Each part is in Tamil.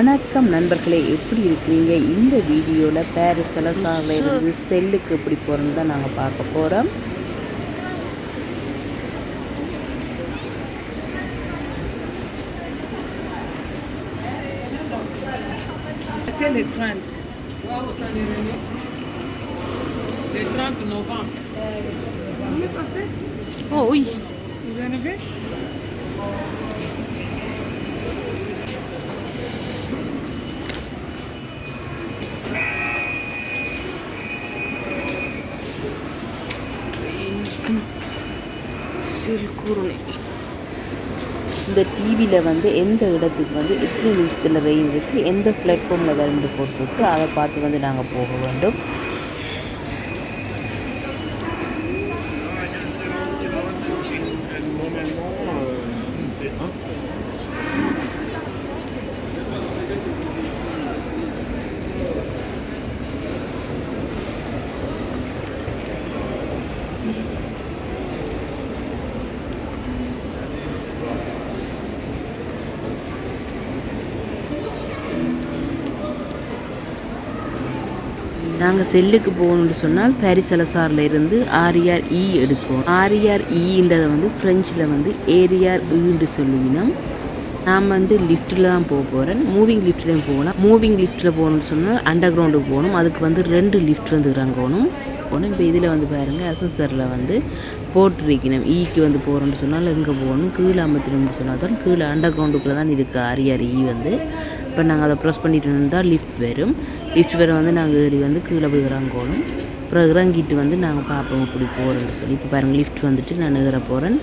வணக்கம் நண்பர்களே எப்படி இருக்கிறீங்க? இந்த வீடியோவில் பாரிஸ் சலசாரில் இருந்து செல்லுக்கு எப்படி போகிறோன்னு தான் நாங்கள் பார்க்க போகிறோம் C'était le 30. Le 30 novembre. Vous passé ஓ உய் Vous en avez சில்குருணை இந்த டிவியில் வந்து எந்த இடத்துக்கு வந்து எத்தனை நிமிஷத்தில் ரெயின் இருக்குது எந்த பிளாட்ஃபார்மில் வந்து போட்டிருக்கு அதை பார்த்து வந்து நாங்கள் போக வேண்டும். நாங்கள் செல்லுக்கு போகணும்னு சொன்னால் பாரிஸ் அலசாரில் இருந்து ஆரியார் இ e எடுக்கும் ஆரியார் இன்றதை e வந்து ஃப்ரெஞ்சில் வந்து ஏரியார் ஈன்று e சொல்லுவீங்கன்னா நான் வந்து லிஃப்ட்டில் தான் போக போகிறேன் மூவிங் லிஃப்ட்லேயும் போகலாம். மூவிங் லிஃப்ட்டில் போகணும்னு சொன்னால் அண்டர் கிரவுண்டுக்கு போகணும். அதுக்கு வந்து ரெண்டு லிஃப்ட் வந்து இறங்கணும். போகணும். இப்போ இதில் வந்து பாருங்கள் அசன்சரில் வந்து போட்டிருக்கணும். ஈக்கு வந்து போகிறோம்னு சொன்னால் எங்கே போகணும்? கீழே அமர்த்தணும்னு சொன்னால் தான் கீழே அண்டர் கிரவுண்டுக்குள்ளே தான் இருக்குது ஆரியார் இ வந்து. இப்போ நாங்கள் அதை ப்ரெஸ் பண்ணிட்டு இருந்தால் லிஃப்ட் வரும். லிஃப்ட் வர வந்து நாங்கள் ஏறி வந்து கீழே போய் இறங்கணும். அப்புறம் இறங்கிட்டு வந்து நாங்கள் பார்ப்போம் இப்படி போகிறோம்னு சொல்லி. இப்போ பாருங்கள் லிஃப்ட் வந்துட்டு நான் ஏற போகிறேன்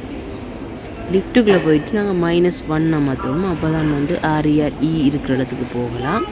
லிஃப்ட்டுக்குள்ளே போயிட்டு நாங்கள் மைனஸ் ஒன் மாற்றணும் அப்போ தான் வந்து ஆர்இஆர்இ இருக்கிற இடத்துக்கு போகலாம்.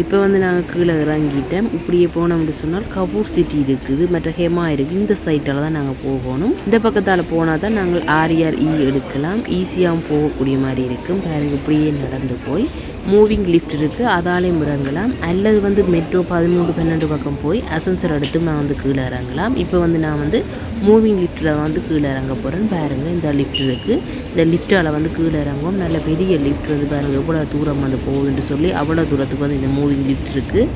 இப்போ வந்து நாங்கள் கீழே இறங்கிட்டோம். இப்படியே போனோம்னு சொன்னால் கபூர் சிட்டி இருக்குது மற்ற ஹெமா இருக்குது. இந்த சைட்டால் தான் நாங்கள் போகணும். இந்த பக்கத்தால் போனால் தான் நாங்கள் ஆர்ஆர் இ e எடுக்கலாம். ஈஸியாகவும் போகக்கூடிய மாதிரி இருக்கும். பாருங்க இப்படியே நடந்து போய் மூவிங் லிஃப்ட் இருக்குது அதாலேயும் இறங்கலாம் அல்லது வந்து மெட்ரோ பதிமூணு பன்னெண்டு பக்கம் போய் அசன்சர் எடுத்து நான் வந்து கீழே இறங்கலாம். இப்போ வந்து நான் வந்து மூவிங் லிஃப்ட்டில் வந்து கீழே இறங்க போகிறேன்னு பாருங்கள் இந்த லிஃப்ட் இருக்குது இந்த லிஃப்ட்டால் வந்து கீழே இறங்கும் நல்ல பெரிய லிஃப்ட் வந்து பாருங்கள் எவ்வளோ தூரம் வந்து போகுதுன்னு சொல்லி அவ்வளோ தூரத்துக்கு வந்து இந்த மூவிங் லிஃப்ட் இருக்குது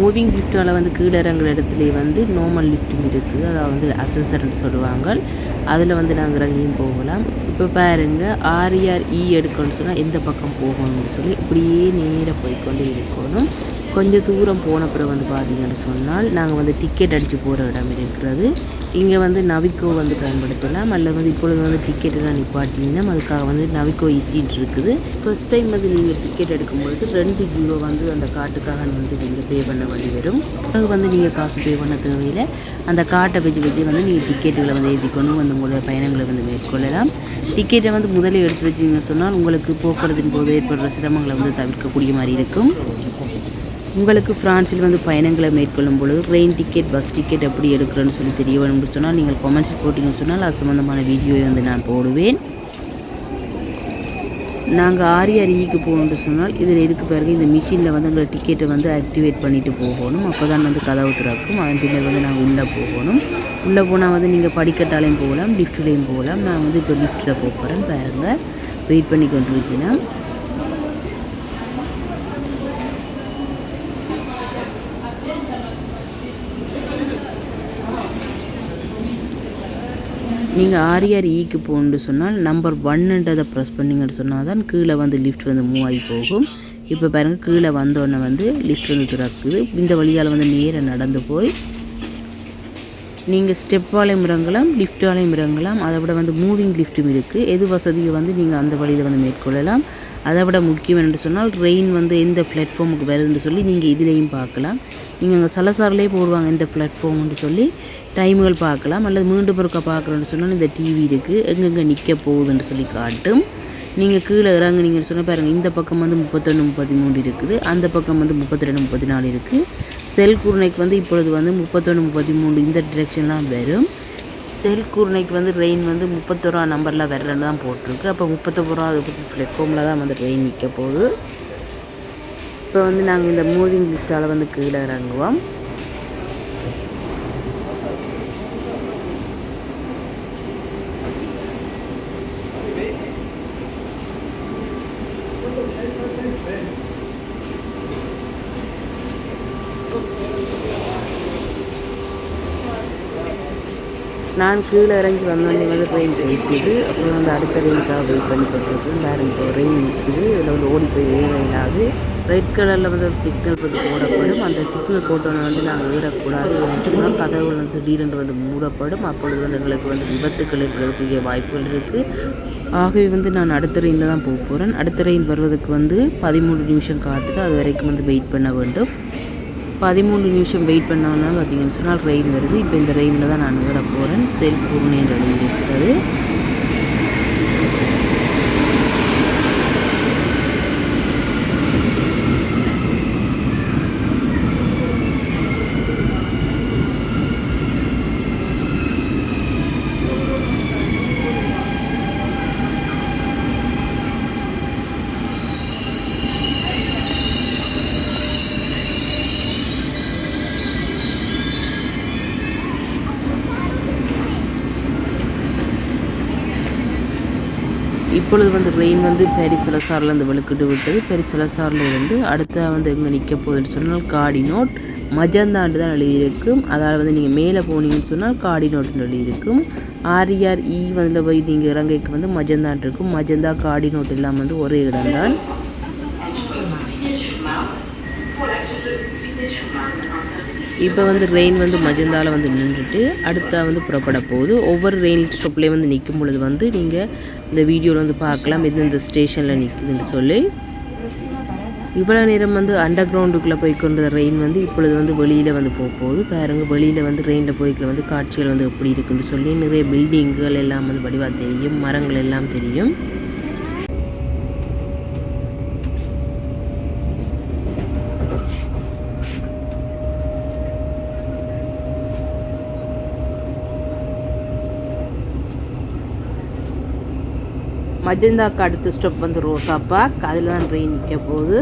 மூவிங் லிஃப்ட்டால் வந்து கீழே இறங்குற இடத்துலேயே வந்து நார்மல் லிஃப்ட்டும் இருக்குது அதாவது வந்து அசன்சர்னு சொல்லுவாங்க. அதில் வந்து நாங்கள் இறங்கியும் போகலாம். இப்போ பாருங்கள் ஆர்ஆர் இ எடுக்கணும்னு சொன்னால் எந்த பக்கம் போகணும்னு சொல்லி இப்படியே நேராக போய்க்கொண்டே இருக்கணும். கொஞ்சம் தூரம் போன பிறகு வந்து பார்த்தீங்கன்னு சொன்னால் நாங்கள் வந்து டிக்கெட் அடித்து போகிற இடம் இருக்கிறது. இங்கே வந்து நவிக்கோ வந்து பயன்படுத்தலாம். அல்லது வந்து இப்பொழுது வந்து டிக்கெட் எல்லாம் நிப்பாட்டிங்கன்னா அதுக்காக வந்து நவிக்கோ ஈஸின்னு e இருக்குது. ஃபஸ்ட் டைம் வந்து நீங்கள் டிக்கெட் எடுக்கும்பொழுது ரெண்டு ஜீரோ வந்து அந்த காட்டுக்காக வந்து நீங்கள் பே பண்ண வேண்டி வரும். அது வந்து நீங்கள் காசு பே பண்ண தேவையில்லை. அந்த காட்டை வச்சு வச்சு வந்து நீங்கள் டிக்கெட்டுகளை வந்து எழுதி கொண்டு வந்து உங்களுடைய பயணங்களை வந்து மேற்கொள்ளலாம். டிக்கெட்டை வந்து முதலே எடுத்து வச்சிங்கன்னு சொன்னால் உங்களுக்கு போக்குவரத்தின் போது ஏற்படுற சிரமங்களை வந்து தவிர்க்கக்கூடிய மாதிரி இருக்கும். உங்களுக்கு பிரான்சில் வந்து பயணங்களை மேற்கொள்ளும் பொழுது ட்ரெயின் டிக்கெட் பஸ் டிக்கெட் எப்படி எடுக்கிறேன்னு சொல்லி தெரிய வேணும்னு சொன்னால் நீங்கள் கமெண்ட்ஸ் போட்டிங்கன்னு சொன்னால் அது சம்மந்தமான வீடியோவை வந்து நான் போடுவேன். நாங்கள் ஆர்ஆர்இக்கு போகணுன்னு சொன்னால் இதில் இருக்கு பிறகு இந்த மிஷினில் வந்து எங்களை டிக்கெட்டை வந்து ஆக்டிவேட் பண்ணிவிட்டு போகணும். அப்போ தான் வந்து கதவு திறக்கும். அதன் பின்னர் வந்து நாங்கள் உள்ளே போகணும். உள்ளே போனால் வந்து நீங்கள் படிக்கட்டாலையும் போகலாம் லிஃப்ட்லேயும் போகலாம். நான் வந்து இப்போ லிஃப்ட்டில் போக போகிறேன் பாருங்கள் வெயிட் பண்ணி கொண்டு நீங்கள் ஆர்ஆர் இக்கு போகணுன்னு சொன்னால் நம்பர் ஒன்னுன்றதை ப்ரெஸ் பண்ணிங்கன்னு சொன்னால் தான் கீழே வந்து லிஃப்ட் வந்து மூவ் ஆகி போகும். இப்போ பாருங்கள் கீழே வந்தோடனே வந்து லிஃப்ட் வந்து திறக்குது. இந்த வழியால் வந்து நேராக நடந்து போய் நீங்கள் ஸ்டெப்பாலையும் இறங்கலாம் லிஃப்டாலையும் இறங்கலாம். அதை விட வந்து மூவிங் லிஃப்ட்டும் இருக்குது எது வசதியை வந்து நீங்கள் அந்த வழியில் வந்து மேற்கொள்ளலாம். அதை விட முக்கியம் என்று சொன்னால் ரெயின் வந்து எந்த பிளாட்ஃபார்முக்கு வருதுன்னு சொல்லி நீங்கள் இதுலேயும் பார்க்கலாம். நீங்கள் அங்கே சலசாரிலே போடுவாங்க இந்த பிளாட்ஃபார்ம்னு சொல்லி டைமுகள் பார்க்கலாம். அல்லது மீண்டும் ஒருக்கா பார்க்குறோன்னு சொன்னால் இந்த டிவி இருக்குது எங்கெங்கே நிற்க போகுதுன்னு சொல்லி காட்டும். நீங்கள் கீழே இறங்குனீங்கன்னு சொன்னால் பாருங்கள் இந்த பக்கம் வந்து முப்பத்தொன்று முப்பத்தி மூணு இருக்குது. அந்த பக்கம் வந்து முப்பத்தி ரெண்டு முப்பத்தி நாலு இருக்குது செல் குருணைக்கு வந்து இப்பொழுது வந்து முப்பத்தொன்று முப்பத்தி மூணு இந்த டிரெக்ஷன்லாம் வரும். செல்கூர்னைக்கு வந்து ரெயின் வந்து முப்பத்தொருவா நம்பரில் வரலன்னு தான் போட்டிருக்கு. அப்போ முப்பத்தோராவது பிளாட்ஃபார்மில் தான் வந்து ரெயின் நிற்க போகுது. இப்போ வந்து நாங்கள் இந்த மூவிங் லிஸ்ட்டால் வந்து கீழே இறங்குவோம். நான் கீழே இறங்கி வந்தோடனே வந்து ட்ரெயின் நிற்குது அப்புறம் வந்து அடுத்த ரெயினுக்காக வெயிட் பண்ணி கொண்டிருக்கு வேறு இப்போ ரெயின் நிற்குது இதில் வந்து ஓடி போய் ஏற ரெட் கலரில் வந்து ஒரு சிக்னல் வந்து போடப்படும். அந்த சிக்னல் போட்டோன்னே வந்து நாங்கள் ஏறக்கூடாது. ஏன்னு சொன்னால் கதவுகள் வந்து திடீரென்று வந்து மூடப்படும். அப்பொழுது வந்து எங்களுக்கு வந்து விபத்துக்கள் ஏற்படக்கூடிய வாய்ப்புகள் இருக்குது ஆகவே வந்து நான் அடுத்த ரெயினில் தான் போக போகிறேன் அடுத்த ரெயின் வருவதற்கு வந்து பதிமூணு நிமிஷம் காட்டுது. அது வரைக்கும் வந்து வெயிட் பண்ண வேண்டும். பதிமூணு நிமிஷம் வெயிட் பண்ணோன்னா பார்த்தீங்கன்னு சொன்னால் ரெயின் வருது. இப்போ இந்த ரெயினில் தான் நான் ஏற போகிறேன் செல் கூர்னே இருக்கிறது. இப்பொழுது வந்து ரெயின் வந்து பெரிசலசாரில் இருந்து வெளுக்கிட்டு விட்டது. பெரிசலசாரில் இருந்து அடுத்த வந்து எங்கே நிற்க போகுதுன்னு சொன்னால் காடி நோட் மஜந்தாண்டு தான் எழுதியிருக்கும். அதாவது வந்து நீங்கள் மேலே போனீங்கன்னு சொன்னால் காடி நோட்டுன்னு எழுதியிருக்கும். ஆர்இஆர் இ வந்து போய் நீங்கள் இறங்கைக்கு வந்து மஜந்தான் இருக்கும். மஜந்தா காடி நோட் எல்லாம் வந்து ஒரே இடம்தான். இப்போ வந்து ரெயின் வந்து மஜந்தாவில் வந்து நின்றுட்டு அடுத்த வந்து புறப்பட போகுது. ஒவ்வொரு ரெயின் ஸ்டாப்லேயும் வந்து நிற்கும் பொழுது வந்து நீங்கள் இந்த வீடியோவில் வந்து பார்க்கலாம். இது இந்த ஸ்டேஷனில் நிற்குதுன்னு சொல்லி. இவ்வளோ நேரம் வந்து அண்டர் கிரவுண்டுக்குள்ளே போய் ரெயின் வந்து இப்பொழுது வந்து வெளியில் வந்து போக போகுது. பாருங்க வெளியில் வந்து ரெயினில் போய்க்கிற வந்து காட்சிகள் வந்து எப்படி இருக்குன்னு சொல்லி நிறைய பில்டிங்குகள் எல்லாம் வந்து வடிவாக தெரியும் மரங்கள் எல்லாம் தெரியும். மஜந்தாக்கு அடுத்த ஸ்டாப் வந்து ரோசா பார்க் அதில் தான் ட்ரெயின் நிற்க போகுது.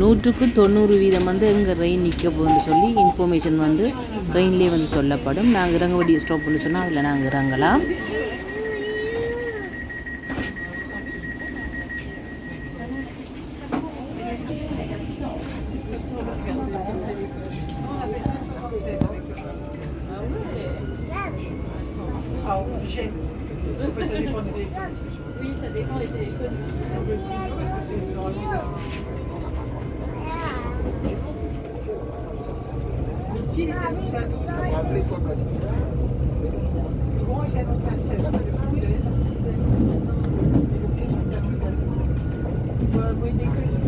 நூற்றுக்கு தொண்ணூறு வீதம் வந்து எங்கே ரெயின் நிற்க போகுதுன்னு சொல்லி இன்ஃபர்மேஷன் வந்து ட்ரெயின்லேயே வந்து சொல்லப்படும். நாங்கள் இறங்க வேண்டிய ஸ்டாப்னு சொன்னால் அதில் நாங்கள் இறங்கலாம். Thank you.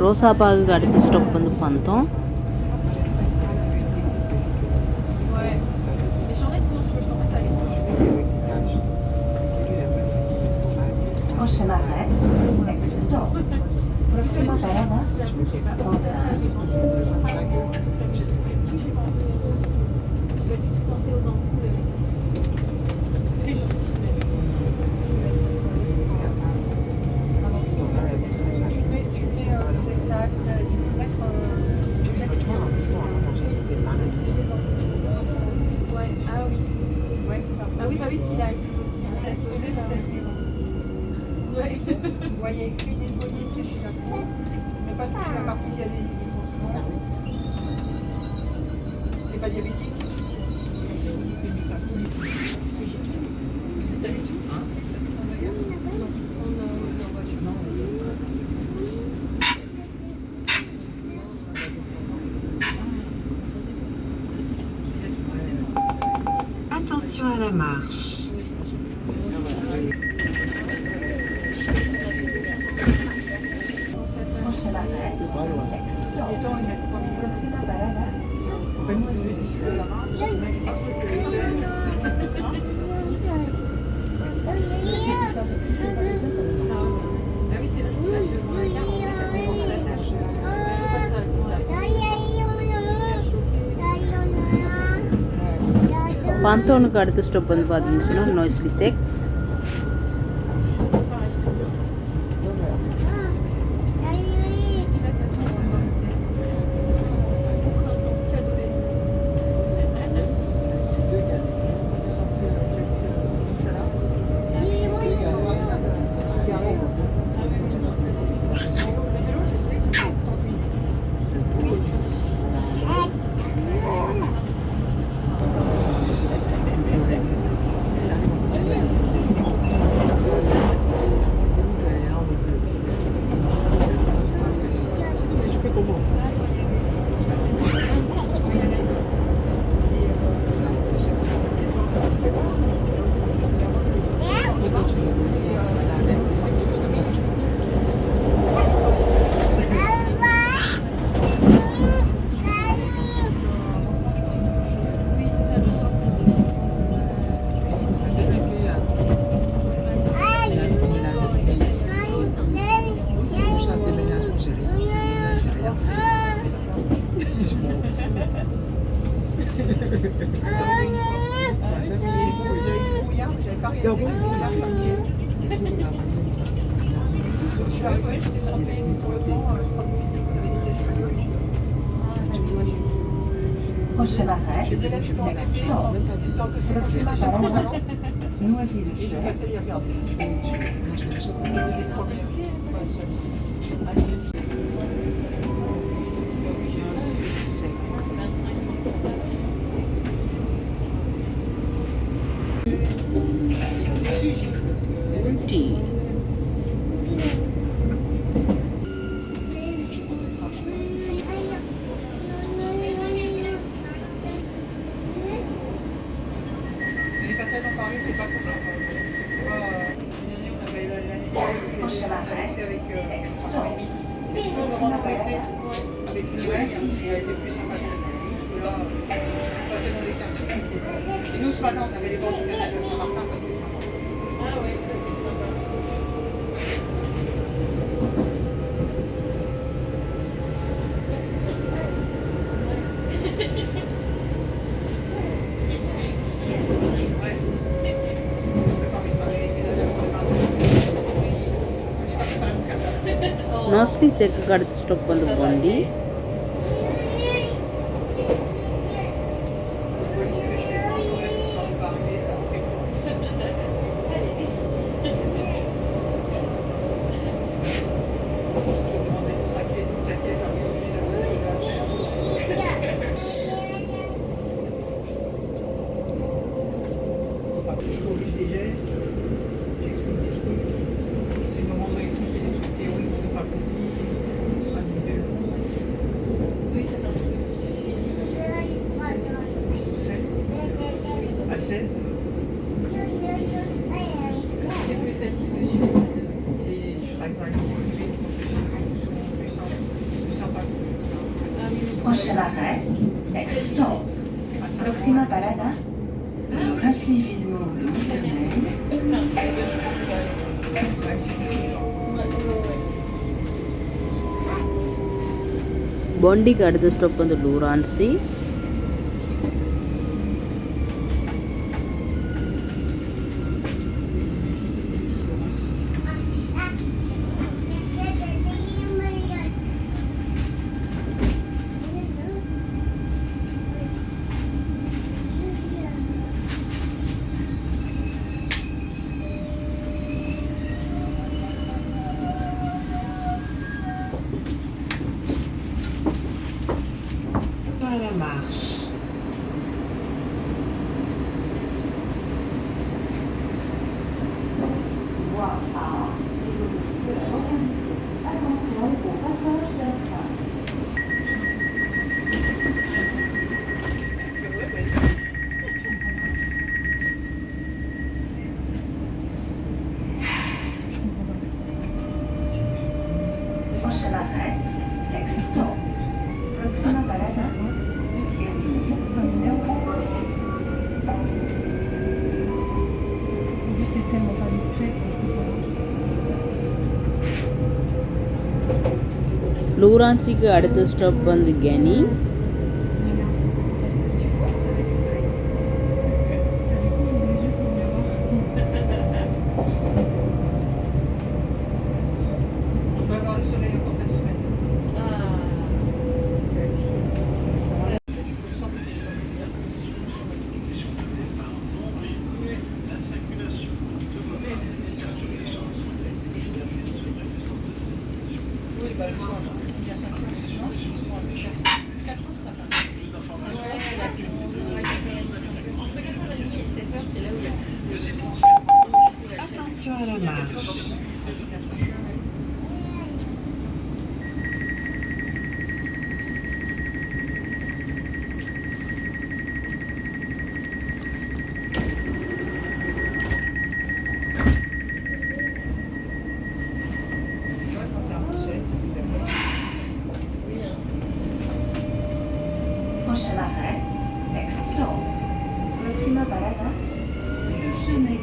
ரோசா பாகுக்கு அடுத்த ஸ்டாப் வந்து பந்தோம் Prochain arrêt, next stop. Proxima Balada, Ah oui, s'il a explosé. Il Ouais. il a écrit des chez la cour, mais pas touché la partie à des. Ah. C'est pas diabétique. பந்தோனுக்கு அடுத்த ஸ்டெப் வந்து பார்த்தீங்கன்னா நோய்ஸ்லி check les élèves qui sont entêtés, ils ont entêté quand c'est les regarder. Mostly check కడుతు స్టొప్పులు పొంది பாண்டிக்கு அடுத்த ஸ்டெப் வந்து லூரான்சி லூரான்சிக்கு அடுத்த ஸ்டாப் வந்து கெனி. 정거시마 갈 넥스트 스톱 프로시마 바라나 출신의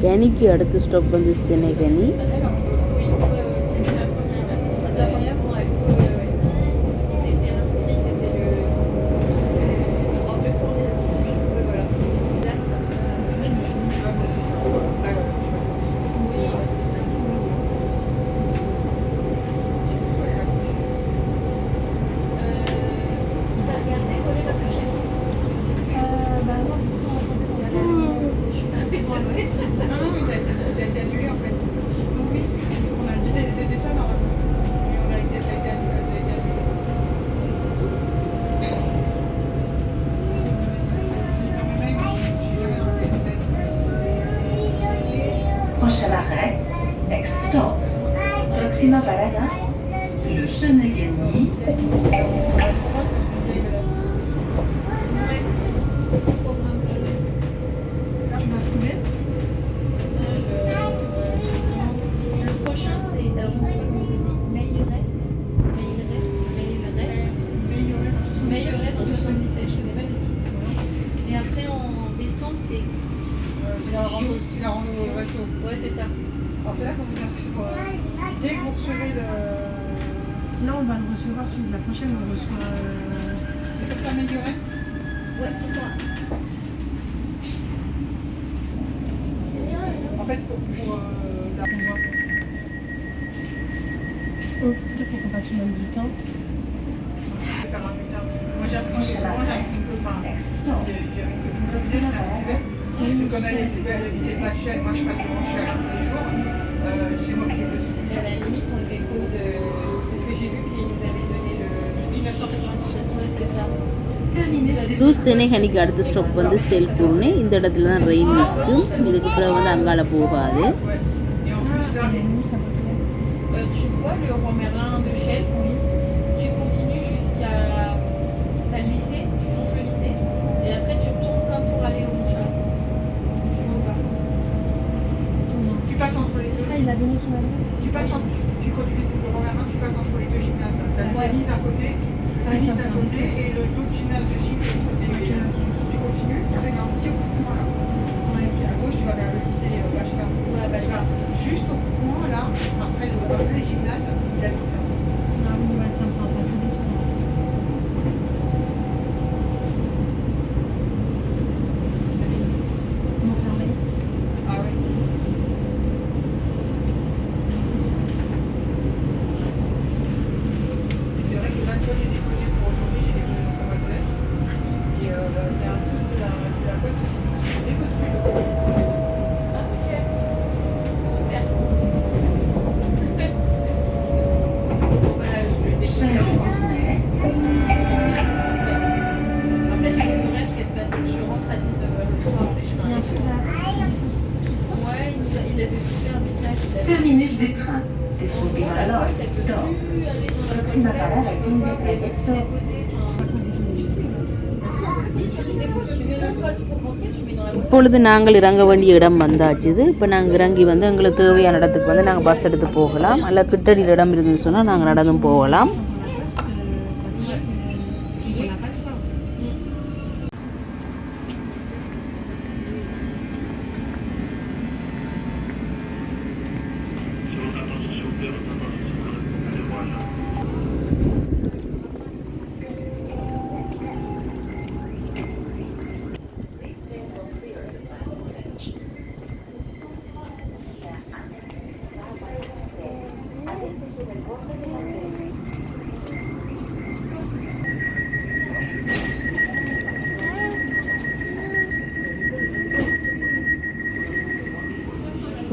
ಕ್ಯಾನಿಗೆ ಅಡುತ್ತ ಸ್ಟಾಪ್ ಬಂದು ಸೆನೆ ಕ್ಯಾನಿ comme elle n'était pas de chèque, moi je passe mon chèque tous les jours, euh, c'est moi qui ai besoin. Et à la limite, on le dépose, euh, parce que j'ai vu qu'il nous avait donné le 1997, ouais, c'est ça. To சென்னைஹனிக்கு அடுத்த ஸ்டாப் வந்து செல்பூர்னு இந்த இடத்துல தான் ரெயின் நிற்கும் இதுக்கு பிறகு வந்து அங்கால போகாது Tu vois le romarin de Shell, oui. Tu passes main, tu passes entre les deux gymnases. T'as le tennis d'un côté, le d'un côté et le gymnase de gym de l'autre. Euh, tu continues un petit point là. Puis à gauche, tu vas vers le lycée euh, Bachelard. Juste au coin là, après, après les gymnases, il a mets நாங்கள் இறங்க வேண்டிய இடம் வந்தாச்சுது இப்போ நாங்கள் இறங்கி வந்து எங்களுக்கு தேவையான இடத்துக்கு வந்து நாங்கள் பஸ் எடுத்து போகலாம். அல்ல கிட்டடி இடம் இருந்துன்னு சொன்னால் நாங்கள் நடந்தும் போகலாம்.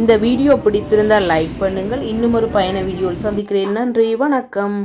இந்த வீடியோ பிடித்திருந்தால் லைக் பண்ணுங்கள். இன்னும் ஒரு பயண வீடியோவில் சந்திக்கிறேன். நன்றி வணக்கம்.